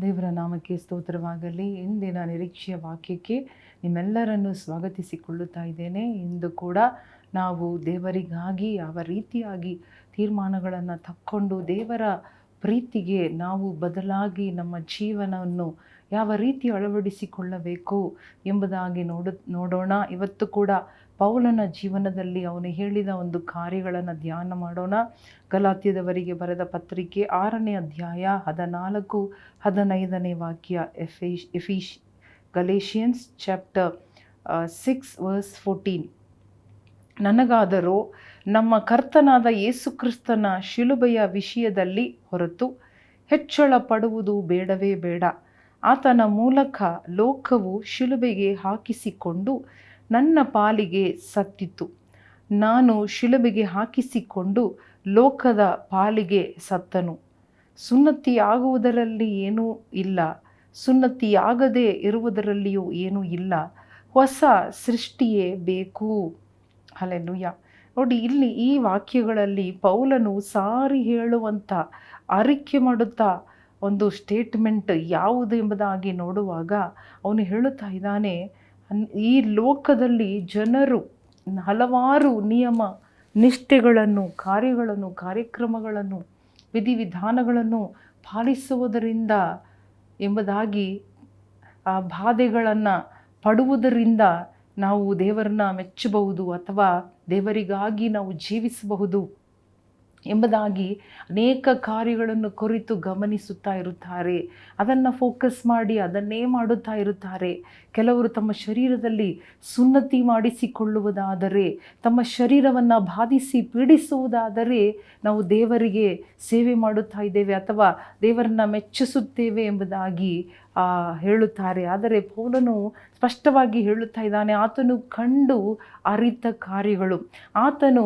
ದೇವರ ನಾಮಕ್ಕೆ ಸ್ತೋತ್ರವಾಗಲಿ. ಇಂದಿನ ನಿರೀಕ್ಷೆಯ ವಾಕ್ಯಕ್ಕೆ ನಿಮ್ಮೆಲ್ಲರನ್ನು ಸ್ವಾಗತಿಸಿಕೊಳ್ಳುತ್ತಾ ಇದ್ದೇನೆ. ಇಂದು ಕೂಡ ನಾವು ದೇವರಿಗಾಗಿ, ಯಾವ ರೀತಿಯಾಗಿ ತೀರ್ಮಾನಗಳನ್ನು ತಕ್ಕೊಂಡು ದೇವರ ಪ್ರೀತಿಗೆ ನಾವು ಬದಲಾಗಿ ನಮ್ಮ ಜೀವನವನ್ನು ಯಾವ ರೀತಿ ಅಳವಡಿಸಿಕೊಳ್ಳಬೇಕು ಎಂಬುದಾಗಿ ನೋಡ, ನೋಡೋಣ. ಇವತ್ತು ಕೂಡ ಪೌಲನ ಜೀವನದಲ್ಲಿ ಅವನು ಹೇಳಿದ ಒಂದು ಕಾರ್ಯಗಳನ್ನು ಧ್ಯಾನ ಮಾಡೋಣ. ಗಲಾತ್ಯದವರಿಗೆ ಬರೆದ ಪತ್ರಿಕೆ ಆರನೇ ಅಧ್ಯಾಯ ಹದಿನಾಲ್ಕು, ಹದಿನೈದನೇ ವಾಕ್ಯ Ephes Ephes Galatians chapter six verse fourteen ನನಗಾದರೂ ನಮ್ಮ ಕರ್ತನಾದ ಯೇಸುಕ್ರಿಸ್ತನ ಶಿಲುಬೆಯ ವಿಷಯದಲ್ಲಿ ಹೊರತು ಹೆಚ್ಚಳ ಪಡುವುದು ಬೇಡವೇ ಬೇಡ. ಆತನ ಮೂಲಕ ಲೋಕವು ಶಿಲುಬೆಗೆ ಹಾಕಿಸಿಕೊಂಡು ನನ್ನ ಪಾಲಿಗೆ ಸತ್ತಿತು ನಾನು ಶಿಲುಬೆಗೆ ಹಾಕಿಸಿಕೊಂಡು ಲೋಕದ ಪಾಲಿಗೆ ಸತ್ತನು. ಸುನ್ನತಿಯಾಗುವುದರಲ್ಲಿ ಏನೂ ಇಲ್ಲ. ಸುನ್ನತಿಯಾಗದೆ ಇರುವುದರಲ್ಲಿಯೂ ಏನೂ ಇಲ್ಲ. ಹೊಸ ಸೃಷ್ಟಿಯೇ ಬೇಕು. ಅಲ್ಲೆಲ್ಲುಯ್ಯ ನೋಡಿ, ಇಲ್ಲಿ ಈ ವಾಕ್ಯಗಳಲ್ಲಿ ಪೌಲನು ಸಾರಿ ಹೇಳುವಂಥ, ಅರಿಕೆ ಮಾಡುತ್ತಾ ಒಂದು ಸ್ಟೇಟ್ಮೆಂಟ್ ಯಾವುದು ಎಂಬುದಾಗಿ ನೋಡುವಾಗ ಅವನು ಹೇಳುತ್ತಾ ಇದ್ದಾನೆ ಈ ಲೋಕದಲ್ಲಿ ಜನರು ಹಲವಾರು ನಿಯಮ, ನಿಷ್ಠೆಗಳನ್ನು, ಕಾರ್ಯಗಳನ್ನು, ಕಾರ್ಯಕ್ರಮಗಳನ್ನು, ವಿಧಿವಿಧಾನಗಳನ್ನು ಪಾಲಿಸುವುದರಿಂದ ಎಂಬುದಾಗಿ ಆ ಬಾಧೆಗಳನ್ನು ಪಡುವುದರಿಂದ ನಾವು ದೇವರನ್ನ ಮೆಚ್ಚಬಹುದು ಅಥವಾ ದೇವರಿಗಾಗಿ ನಾವು ಜೀವಿಸಬಹುದು. ಎಂಬುದಾಗಿ ಅನೇಕ ಕಾರ್ಯಗಳನ್ನು ಕುರಿತು ಗಮನಿಸುತ್ತಾ ಇರುತ್ತಾರೆ. ಅದನ್ನು ಫೋಕಸ್ ಮಾಡಿ ಅದನ್ನೇ ಮಾಡುತ್ತಾ ಇರುತ್ತಾರೆ. ಕೆಲವರು ತಮ್ಮ ಶರೀರದಲ್ಲಿ ಸುನ್ನತಿ ಮಾಡಿಸಿಕೊಳ್ಳುವುದಾದರೆ, ತಮ್ಮ ಶರೀರವನ್ನು ಬಾಧಿಸಿ ಪೀಡಿಸುವುದಾದರೆ ನಾವು ದೇವರಿಗೆ ಸೇವೆ ಮಾಡುತ್ತಾ ಇದ್ದೇವೆ ಅಥವಾ ದೇವರನ್ನು ಮೆಚ್ಚಿಸುತ್ತೇವೆ ಎಂಬುದಾಗಿ ಹೇಳುತ್ತಾರೆ. ಆದರೆ ಪೌಲನು ಸ್ಪಷ್ಟವಾಗಿ ಹೇಳುತ್ತಾ ಇದ್ದಾನೆ, ಆತನು ಕಂಡು ಅರಿತ ಕಾರ್ಯಗಳು. ಆತನು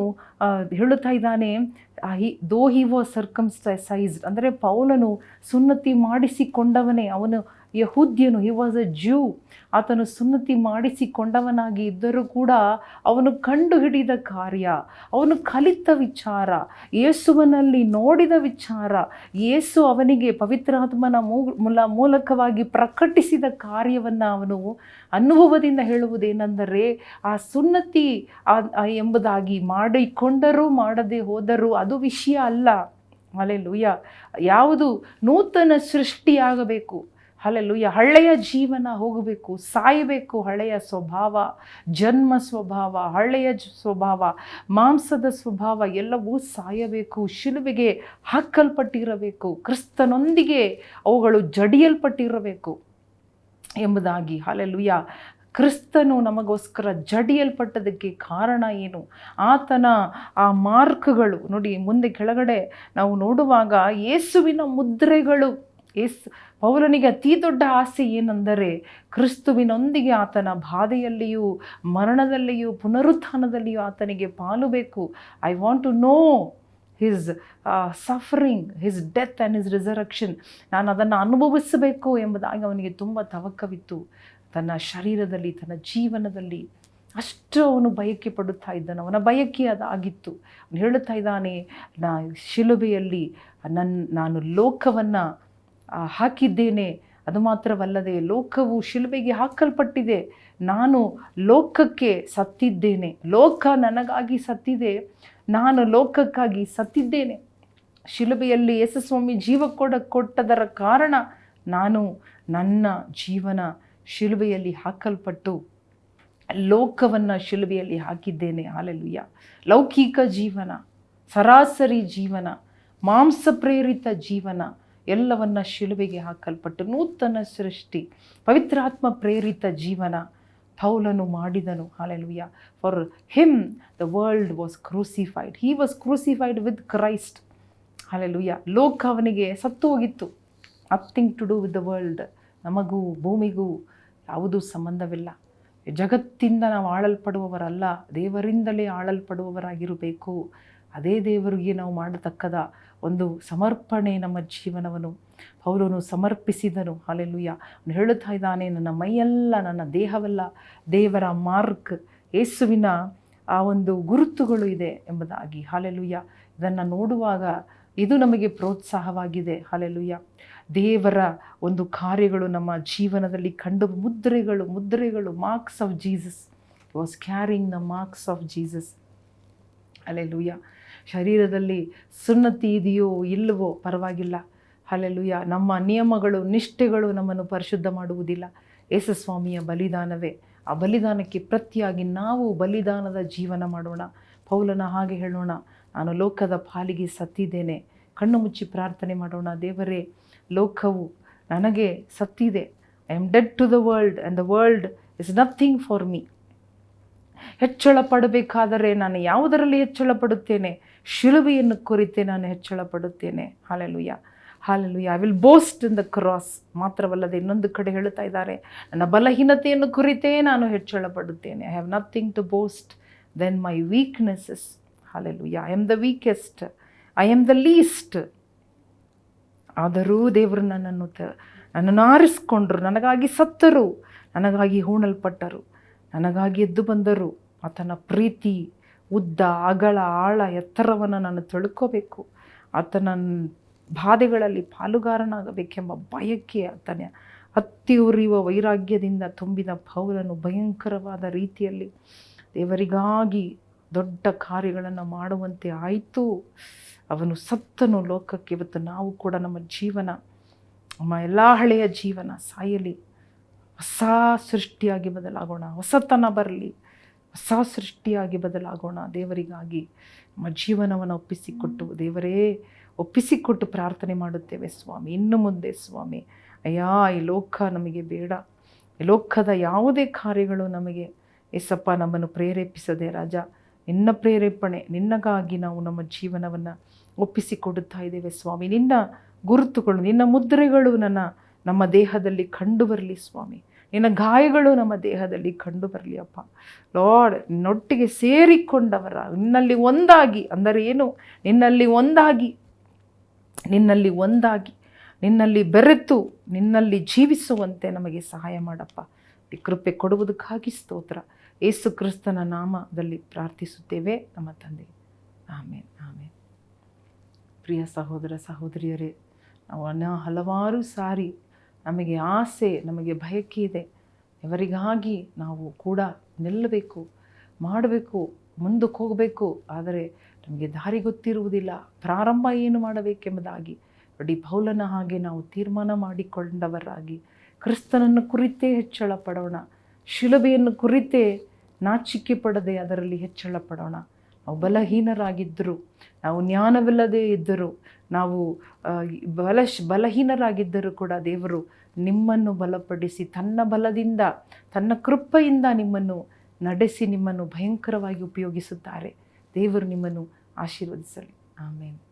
ಹೇಳುತ್ತಾ ಇದ್ದಾನೆ ಹಿ ದೋ ಹಿ ವಾಸ್ ಸರ್ಕಮ್ಸ್ಟೈಸೈಸ್ಡ್ ಅಂದರೆ ಪೌಲನು ಸುನ್ನತಿ ಮಾಡಿಸಿಕೊಂಡವನೇ. ಅವನು ಯಹುದ್ಯನು ಹಿ ವಾಸ್ ಅ ಜ್ಯೂ ಆತನು ಸುನ್ನತಿ ಮಾಡಿಸಿಕೊಂಡವನಾಗಿ ಇದ್ದರೂ ಕೂಡ ಅವನು ಕಂಡು ಹಿಡಿದ ಕಾರ್ಯ, ಅವನು ಕಲಿತ ವಿಚಾರ, ಯೇಸುವನಲ್ಲಿ ನೋಡಿದ ವಿಚಾರ, ಯೇಸು ಅವನಿಗೆ ಪವಿತ್ರಾತ್ಮನ ಮೂಲ, ಮೂಲಕವಾಗಿ ಪ್ರಕಟಿಸಿದ ಕಾರ್ಯವನ್ನು ಅವನು ಅನುಭವದಿಂದ ಹೇಳುವುದೇನೆಂದರೆ, ಆ ಸುನ್ನತಿ ಎಂಬುದಾಗಿ ಮಾಡಿಕೊಂಡರೂ ಮಾಡದೆ ಹೋದರೂ ಅದು ವಿಷಯ ಅಲ್ಲ. ಅಲ್ಲೆಲ್ಲುಯ್ಯ ಯಾವುದು ನೂತನ ಸೃಷ್ಟಿಯಾಗಬೇಕು. ಅಲ್ಲೆಲ್ಲುಯ್ಯ ಹಳೆಯ ಜೀವನ ಹೋಗಬೇಕು, ಸಾಯಬೇಕು ಹಳೆಯ ಸ್ವಭಾವ, ಜನ್ಮ ಸ್ವಭಾವ, ಹಳೆಯ ಸ್ವಭಾವ, ಮಾಂಸದ ಸ್ವಭಾವ ಎಲ್ಲವೂ ಸಾಯಬೇಕು, ಶಿಲುಬೆಗೆ ಹಾಕಲ್ಪಟ್ಟಿರಬೇಕು, ಕ್ರಿಸ್ತನೊಂದಿಗೆ ಅವುಗಳು ಜಡಿಯಲ್ಪಟ್ಟಿರಬೇಕು ಎಂಬುದಾಗಿ. ಅಲ್ಲೆಲ್ಲುಯ್ಯ ಕ್ರಿಸ್ತನು ನಮಗೋಸ್ಕರ ಜಡಿಯಲ್ಪಟ್ಟದಕ್ಕೆ ಕಾರಣ ಏನು? ಆತನ ಆ ಮಾರ್ಕ್ಗಳು, ನೋಡಿ ಮುಂದೆ ಕೆಳಗಡೆ ನಾವು ನೋಡುವಾಗ ಯೇಸುವಿನ ಮುದ್ರೆಗಳು. ಏಸ್ ಪೌಲನಿಗೆ ಅತಿ ದೊಡ್ಡ ಆಸೆ ಏನೆಂದರೆ ಕ್ರಿಸ್ತುವಿನೊಂದಿಗೆ ಆತನ ಬಾಧೆಯಲ್ಲಿಯೂ ಮರಣದಲ್ಲಿಯೂ ಪುನರುತ್ಥಾನದಲ್ಲಿಯೂ ಆತನಿಗೆ ಪಾಲು ಬೇಕು. I want to know his suffering his death and his resurrection ನಾನು ಅದನ್ನು ಅನುಭವಿಸಬೇಕು ಎಂಬುದಾಗಿ ಅವನಿಗೆ ತುಂಬ ತವಕವಿತ್ತು. ತನ್ನ ಶರೀರದಲ್ಲಿ, ತನ್ನ ಜೀವನದಲ್ಲಿ ಅಷ್ಟು ಅವನು ಬಯಕೆ ಪಡುತ್ತಾ ಇದ್ದಾನೆ. ಅವನ ಬಯಕೆ ಅದಾಗಿತ್ತು. ಅವನು ಹೇಳುತ್ತಾ ಇದ್ದಾನೆ, ನಾ ಶಿಲುಬೆಯಲ್ಲಿ ನನ್ನ ನಾನು ಲೋಕವನ್ನು ಹಾಕಿದ್ದೇನೆ. ಅದು ಮಾತ್ರವಲ್ಲದೆ ಲೋಕವು ಶಿಲುಬೆಗೆ ಹಾಕಲ್ಪಟ್ಟಿದೆ. ನಾನು ಲೋಕಕ್ಕೆ ಸತ್ತಿದ್ದೇನೆ. ಲೋಕ ನನಗಾಗಿ ಸತ್ತಿದೆ. ನಾನು ಲೋಕಕ್ಕಾಗಿ ಸತ್ತಿದ್ದೇನೆ. ಶಿಲುಬೆಯಲ್ಲಿ ಯಶಸ್ವಾಮಿ ಜೀವ ಕೊಡ, ಕೊಟ್ಟದರ ಕಾರಣ ನಾನು ನನ್ನ ಜೀವನ ಶಿಲುಬೆಯಲ್ಲಿ ಹಾಕಲ್ಪಟ್ಟು ಲೋಕವನ್ನು ಶಿಲುಬೆಯಲ್ಲಿ ಹಾಕಿದ್ದೇನೆ. ಹಾಲೆಲುಯ್ಯ ಲೌಕಿಕ ಜೀವನ, ಸರಾಸರಿ ಜೀವನ ಮಾಂಸ ಪ್ರೇರಿತ ಜೀವನ ಎಲ್ಲವನ್ನ ಶಿಲುಬೆಗೆ ಹಾಕಲ್ಪಟ್ಟು ನೂತನ ಸೃಷ್ಟಿ, ಪವಿತ್ರಾತ್ಮ ಪ್ರೇರಿತ ಜೀವನ ಪೌಲನು ಮಾಡಿದನು. Hallelujah for him the world was crucified he was crucified with Christ hallelujah ಲೋಕ ಅವನಿಗೆ ಸತ್ತು ಹೋಗಿತ್ತು. Nothing to do with the world ನಮಗೂ ಭೂಮಿಗೂ ಯಾವುದೂ ಸಂಬಂಧವಿಲ್ಲ. ಜಗತ್ತಿಂದ ನಾವು ಆಳಲ್ಪಡುವವರಲ್ಲ, ದೇವರಿಂದಲೇ ಆಳಲ್ಪಡುವವರಾಗಿರಬೇಕು. ಅದೇ ದೇವರಿಗೆ ನಾವು ಮಾಡತಕ್ಕದ ಒಂದು ಸಮರ್ಪಣೆ ನಮ್ಮ ಜೀವನವನ್ನು. ಪೌಲನು ಸಮರ್ಪಿಸಿದನು. ಅಲ್ಲೆಲ್ಲುಯ್ಯ ಅವನು ಹೇಳುತ್ತಾ ಇದ್ದಾನೆ, ನನ್ನ ಮೈಯೆಲ್ಲ, ನನ್ನ ದೇಹವೆಲ್ಲ ದೇವರ ಮಾರ್ಕ್, ಯೇಸುವಿನ ಆ ಒಂದು ಗುರುತುಗಳು ಇದೆ ಎಂಬುದಾಗಿ. ಹಾಲೆಲುಯ್ಯ ಇದನ್ನು ನೋಡುವಾಗ ಇದು ನಮಗೆ ಪ್ರೋತ್ಸಾಹವಾಗಿದೆ. ಹಾಲೆಲುಯ್ಯ ದೇವರ ಒಂದು ಕಾರ್ಯಗಳು ನಮ್ಮ ಜೀವನದಲ್ಲಿ ಕಂಡು ಮುದ್ರೆಗಳು ಮುದ್ರೆಗಳು marks of Jesus was carrying the marks of Jesus alleluia ಶರೀರದಲ್ಲಿ ಸುನ್ನತಿ ಇದೆಯೋ ಇಲ್ಲವೋ ಪರವಾಗಿಲ್ಲ. ಅಲ್ಲೆಲುಯ್ಯ ನಮ್ಮ ನಿಯಮಗಳು, ನಿಷ್ಠೆಗಳು ನಮ್ಮನ್ನು ಪರಿಶುದ್ಧ ಮಾಡುವುದಿಲ್ಲ. ಯೇಸುಸ್ವಾಮಿಯ ಬಲಿದಾನವೇ. ಆ ಬಲಿದಾನಕ್ಕೆ ಪ್ರತಿಯಾಗಿ ನಾವು ಬಲಿದಾನದ ಜೀವನ ಮಾಡೋಣ. ಪೌಲನ ಹಾಗೆ ಹೇಳೋಣ. ನಾನು ಲೋಕದ ಪಾಲಿಗೆ ಸತ್ತಿದ್ದೇನೆ. ಕಣ್ಣು ಮುಚ್ಚಿ ಪ್ರಾರ್ಥನೆ ಮಾಡೋಣ. ದೇವರೇ, ಲೋಕವು ನನಗೆ ಸತ್ತಿದೆ. I am dead to the world and the world is nothing for me ಹೆಚ್ಚಳ ಪಡಬೇಕಾದರೆ ನಾನು ಯಾವುದರಲ್ಲಿ ಹೆಚ್ಚಳ ಪಡುತ್ತೇನೆ? ಶಿಲುಬೆಯನ್ನು ಕುರಿತೇ ನಾನು ಹೆಚ್ಚಳ ಪಡುತ್ತೇನೆ hallelujah hallelujah I will boast in the cross ಮಾತ್ರವಲ್ಲದೆ ಇನ್ನೊಂದು ಕಡೆ ಹೇಳುತ್ತಾ ಇದ್ದಾರೆ, ನನ್ನ ಬಲಹೀನತೆಯನ್ನು ಕುರಿತೇ ನಾನು ಹೆಚ್ಚಳ ಪಡುತ್ತೇನೆ I have nothing to boast then my weaknesses hallelujah I am the weakest I am the least ಆದರೂ ದೇವರು ನನ್ನನ್ನು ತ, ನನ್ನನ್ನು ಆರಿಸ್ಕೊಂಡ್ರು, ನನಗಾಗಿ ಸತ್ತರು, ನನಗಾಗಿ ಹೂಣಲ್ಪಟ್ಟರು, ನನಗಾಗಿ ಎದ್ದು ಬಂದರು. ಆತನ ಪ್ರೀತಿ ಉದ್ದ, ಅಗಳ, ಆಳ ಎತ್ತರವನ್ನು ನಾನು ತಿಳ್ಕೋಬೇಕು. ಆತನ ಬಾಧೆಗಳಲ್ಲಿ ಪಾಲುಗಾರನಾಗಬೇಕೆಂಬ ಬಯಕೆ ಆತನ ಹತ್ತಿ ಉರಿಯುವ ವೈರಾಗ್ಯದಿಂದ ತುಂಬಿದ ಪೌಲನು ಭಯಂಕರವಾದ ರೀತಿಯಲ್ಲಿ ದೇವರಿಗಾಗಿ ದೊಡ್ಡ ಕಾರ್ಯಗಳನ್ನು ಮಾಡುವಂತೆ ಆಯಿತು. ಅವನು ಸತ್ತನು ಲೋಕಕ್ಕೆ. ಇವತ್ತು ನಾವು ಕೂಡ ನಮ್ಮ ಜೀವನ, ನಮ್ಮ ಎಲ್ಲ ಹಳೆಯ ಜೀವನ ಸಾಯಲಿ. ಹೊಸ ಸೃಷ್ಟಿಯಾಗಿ ಬದಲಾಗೋಣ. ಹೊಸತನ ಬರಲಿ. ಹೊಸ ಸೃಷ್ಟಿಯಾಗಿ ಬದಲಾಗೋಣ. ದೇವರಿಗಾಗಿ ನಮ್ಮ ಜೀವನವನ್ನು ಒಪ್ಪಿಸಿಕೊಟ್ಟು, ದೇವರೇ ಒಪ್ಪಿಸಿಕೊಟ್ಟು ಪ್ರಾರ್ಥನೆ ಮಾಡುತ್ತೇವೆ ಸ್ವಾಮಿ. ಇನ್ನು ಮುಂದೆ ಸ್ವಾಮಿ, ಅಯ್ಯ, ಈ ಲೋಕ ನಮಗೆ ಬೇಡ. ಈ ಲೋಕದ ಯಾವುದೇ ಕಾರ್ಯಗಳು ನಮಗೆ ಎಸಪ್ಪ ನಮ್ಮನ್ನು ಪ್ರೇರೇಪಿಸದೆ ರಾಜ, ನಿನ್ನ ಪ್ರೇರೇಪಣೆ, ನಿನ್ನಗಾಗಿ ನಾವು ನಮ್ಮ ಜೀವನವನ್ನು ಒಪ್ಪಿಸಿಕೊಡುತ್ತಾ ಇದ್ದೇವೆ ಸ್ವಾಮಿ. ನಿನ್ನ ಗುರುತುಗಳು, ನಿನ್ನ ಮುದ್ರೆಗಳು ನನ್ನ, ನಮ್ಮ ದೇಹದಲ್ಲಿ ಕಂಡು ಬರಲಿ ಸ್ವಾಮಿ. ನಿನ್ನ ಗಾಯಗಳು ನಮ್ಮ ದೇಹದಲ್ಲಿ ಕಂಡು ಬರಲಿ ಅಪ್ಪ ಲಾರ್ಡ್, ನೊಟ್ಟಿಗೆ ಸೇರಿಕೊಂಡವರ, ನಿನ್ನಲ್ಲಿ ಒಂದಾಗಿ, ಅಂದರೆ ಏನು? ನಿನ್ನಲ್ಲಿ ಒಂದಾಗಿ ನಿನ್ನಲ್ಲಿ ಒಂದಾಗಿ, ನಿನ್ನಲ್ಲಿ ಬೆರೆತು, ನಿನ್ನಲ್ಲಿ ಜೀವಿಸುವಂತೆ ನಮಗೆ ಸಹಾಯ ಮಾಡಪ್ಪ. ಈ ಕೃಪೆ ಕೊಡುವುದಕ್ಕಾಗಿ ಸ್ತೋತ್ರ. ಏಸು ಕ್ರಿಸ್ತನ ನಾಮದಲ್ಲಿ ಪ್ರಾರ್ಥಿಸುತ್ತೇವೆ ನಮ್ಮ ತಂದೆ. ಆಮೇಲೆ ಆಮೇಲೆ ಪ್ರಿಯ ಸಹೋದರ ಸಹೋದರಿಯರೇ, ನಾವು ಹಲವಾರು ಸಾರಿ ನಮಗೆ ಆಸೆ, ನಮಗೆ ಬಯಕೆ ಇದೆ. ಇವರಿಗಾಗಿ ನಾವು ಕೂಡ ನಿಲ್ಲಬೇಕು, ಮಾಡಬೇಕು, ಮುಂದಕ್ಕೆ ಹೋಗಬೇಕು. ಆದರೆ ನಮಗೆ ದಾರಿ ಗೊತ್ತಿರುವುದಿಲ್ಲ. ಪ್ರಾರಂಭ ಏನು ಮಾಡಬೇಕೆಂಬುದಾಗಿ ನೋಡಿ, ಪೌಲನ ಹಾಗೆ ನಾವು ತೀರ್ಮಾನ ಮಾಡಿಕೊಂಡವರಾಗಿ ಕ್ರಿಸ್ತನನ್ನು ಕುರಿತೇ ಹೆಚ್ಚಳ ಪಡೋಣ ಶಿಲುಬೆಯನ್ನು ಕುರಿತೇ ನಾಚಿಕೆ ಪಡದೆ ಅದರಲ್ಲಿ ಹೆಚ್ಚಳ ಪಡೋಣ ನಾವು ಬಲಹೀನರಾಗಿದ್ದರು, ನಾವು ಜ್ಞಾನವಿಲ್ಲದೆ ಇದ್ದರು, ನಾವು ಬಲ, ಬಲಹೀನರಾಗಿದ್ದರೂ ಕೂಡ ದೇವರು ನಿಮ್ಮನ್ನು ಬಲಪಡಿಸಿ ತನ್ನ ಬಲದಿಂದ, ತನ್ನ ಕೃಪೆಯಿಂದ ನಿಮ್ಮನ್ನು ನಡೆಸಿ ನಿಮ್ಮನ್ನು ಭಯಂಕರವಾಗಿ ಉಪಯೋಗಿಸುತ್ತಾರೆ. ದೇವರು ನಿಮ್ಮನ್ನು ಆಶೀರ್ವದಿಸಲಿ. ಆಮೇಲೆ